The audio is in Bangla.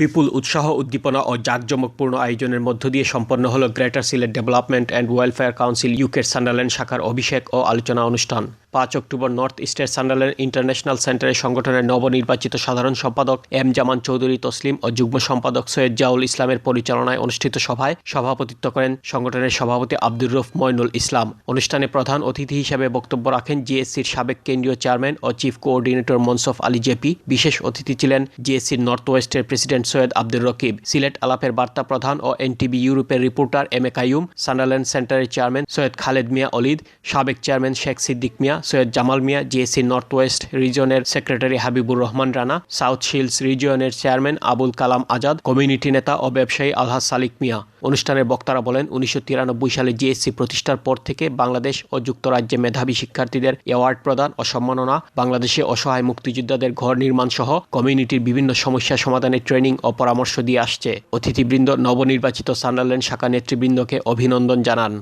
বিপুল উৎসাহ, উদ্দীপনা ও জাঁকজমকপূর্ণ আয়োজনের মধ্য দিয়ে সম্পন্ন হল greater Sylhet development and welfare council ইউকের সান্ডারল্যান্ড শাখার অভিষেক ও আলোচনা অনুষ্ঠান। পাঁচ অক্টোবর নর্থ ইস্টের সান্ডারল্যান্ড ইন্টারন্যাশনাল সেন্টারের সংগঠনের নবনির্বাচিত সাধারণ সম্পাদক এম জামান চৌধুরী তসলিম ও যুগ্ম সম্পাদক সৈয়দ জাউল ইসলামের পরিচালনায় অনুষ্ঠিত সভায় সভাপতিত্ব করেন সংগঠনের সভাপতি আব্দুর রফ ময়নুল ইসলাম। অনুষ্ঠানে প্রধান অতিথি হিসেবে বক্তব্য রাখেন জিএসসির সাবেক কেন্দ্রীয় চেয়ারম্যান ও chief coordinator Monsuf Ali JP. বিশেষ অতিথি ছিলেন জিএসসির নর্থ ওয়েস্টের প্রেসিডেন্ট সৈয়দ আব্দুর রকিব, সিলেট আলাপের বার্তা প্রধান ও এনটিভি ইউরোপের reporter M A Qayyum Sunderland সেন্টারের চেয়ারম্যান সৈয়দ খালেদ মিয়া অলিদ, সাবেক chairman Sheikh Siddique Mia, Syed Jamal Mia GSC north west রিজনের secretary Habibur Rahman Rana, south Shields রিজিয়নের chairman Abul Kalam Azad, community নেতা ও ব্যবসায়ী আলহাজ সালিক মিয়া। অনুষ্ঠানের বক্তারা বলেন, উনিশশো তিরানব্বই সালে জিএসসি প্রতিষ্ঠার পর থেকে বাংলাদেশ ও যুক্তরাজ্যে মেধাবী শিক্ষার্থীদের অ্যাওয়ার্ড প্রদান ও সম্মাননা, বাংলাদেশে অসহায় মুক্তিযোদ্ধাদের ঘর নির্মাণ সহ কমিউনিটির বিভিন্ন সমস্যা সমাধানে ট্রেনিং ও পরামর্শ দিয়ে আসছে। অতিথিবৃন্দ নবনির্বাচিত সান্ডারল্যান্ড শাখা নেতৃবৃন্দকে অভিনন্দন জানান।